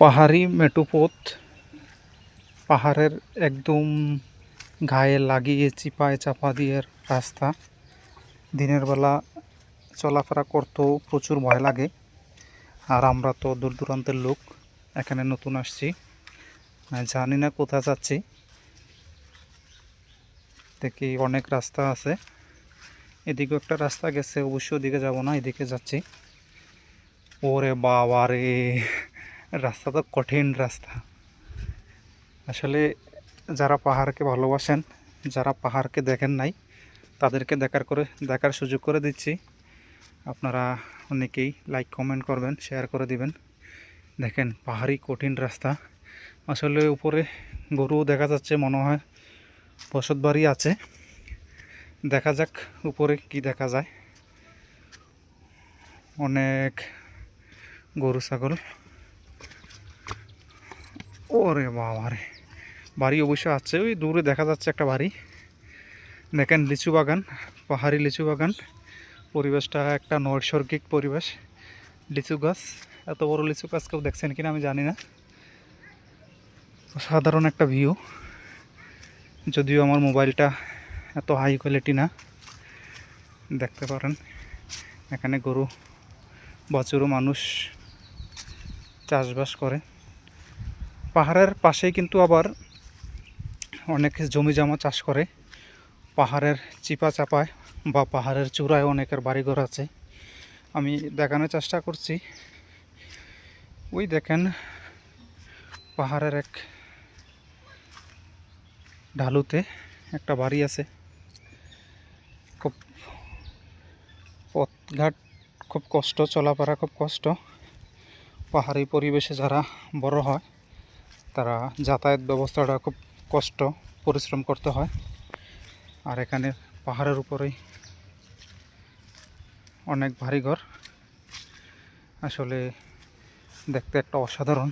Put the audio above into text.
পাহাড়ি মেটুপথ। পাহাড়ের একদম গায়ে লাগিয়ে চিপায় চাপা দিয়ে রাস্তা। দিনের বেলা চলাফেরা করতেও প্রচুর ভয় লাগে। আর আমরা তো দূর দূরান্তের লোক, এখানে নতুন আসছি। জানি না কোথায় যাচ্ছি। দেখি অনেক রাস্তা আছে। এদিকেও একটা রাস্তা গেছে, অবশ্যই ওদিকে যাব না, এদিকে যাচ্ছি। ওরে বাবা রে রাস্তা তো কঠিন রাস্তা। আসলে যারা পাহাড়কে ভালোবাসেন, যারা পাহাড়কে দেখেন নাই, তাদেরকে দেখার করে, দেখার সুযোগ করে দিচ্ছি। আপনারা অনেকেই লাইক কমেন্ট করবেন শেয়ার করে দিবেন। দেখেন পাহাড়ি কঠিন রাস্তা। আসলে উপরে গরুও দেখা যাচ্ছে, মনে হয় বসত বাড়ি আছে। দেখা যাক উপরে কি দেখা যায়। অনেক গরু, ছাগল ওরে বাবা রে। বাড়ি অবশ্য আছে, ওই দূরে দেখা যাচ্ছে একটা বাড়ি। দেখেন লিচু বাগান, পাহাড়ি লিচু বাগান। পরিবেশটা একটা নৈসর্গিক পরিবেশ। লিচু গাছ, এত বড় লিচু গাছ কেউ দেখছেন কিনা আমি জানি না। সাধারণ একটা ভিউ। যদিও আমার মোবাইলটা এত হাই কোয়ালিটি না, দেখতে পারেন। এখানে গরু বছরও মানুষ চাষবাস করে। পাহাড়ের পাশেই কিন্তু আবার অনেক জমি জমা চাষ করে। পাহাড়ের চিপা চাপায় বা পাহাড়ের চূড়ায় অনেকের বাড়িঘর আছে। আমি দেখানোর চেষ্টা করছি। ওই দেখেন, পাহাড়ের এক ঢালুতে একটা বাড়ি আছে। খুব পথঘাট, খুব কষ্ট, চলাফেরা খুব কষ্ট। পাহাড়ি পরিবেশে যারা বড় হয় তারা যাতায়াত ব্যবস্থাটা খুব কষ্ট, পরিশ্রম করতে হয়। আর এখানে পাহাড়ের উপরেই অনেক ভারী ঘর। আসলে দেখতে একটা অসাধারণ